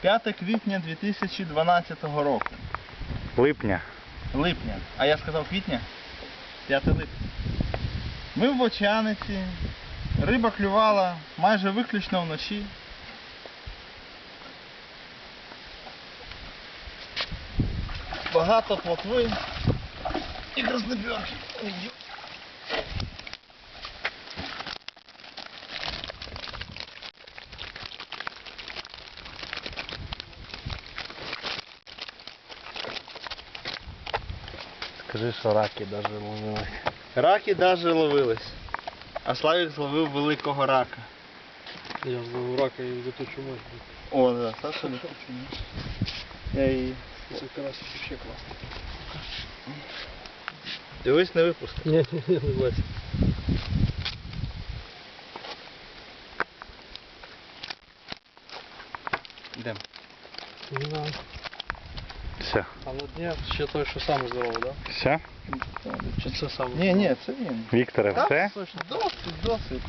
5 квітня 2012 року. Липня. Липня. А я сказав квітня? 5 липня. Ми в Бочаниці. Риба клювала майже виключно вночі. Багато плотви і краснопірки. Скажи, що раки навіть ловились. Раки навіть ловились. А Славік зловив великого рака. Я зловив рака і заточу можна. О, да, Саша не Я її. Це карась ще класно. Дивись, не випуск. Ні, ні, ні, не бачу. Йдемо. Не знаю. Все. А на дні ще той, що саме здоровий, да? Все? Чи це саме? Ні, ні, це він. Вікторе, все? Досить, досить.